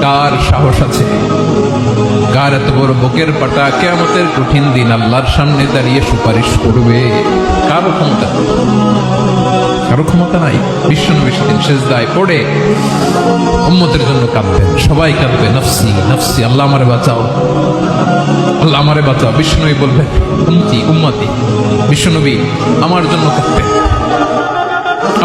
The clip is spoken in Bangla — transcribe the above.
কার সাহস আছে? কার এত বড় বুকের পাটা কেয়ামতের কঠিন দিন আল্লাহর সামনে দাঁড়িয়ে সুপারিশ করবে? কারও ক্ষমতা। কারও ক্ষমতা নাই। বিশ্বনবী সেদিন শেষদায় পড়ে উম্মতের জন্য কাঁদবেন। সবাই কাঁদবে, নফসি নফসি, আল্লাহ আমারে বাঁচাও। আল্লাহ আমারে বাঁচাও। বিশ্বনবী বলবেন, উম্মতি উম্মতি, বিশ্বনবী আমার জন্য কাঁদবেন।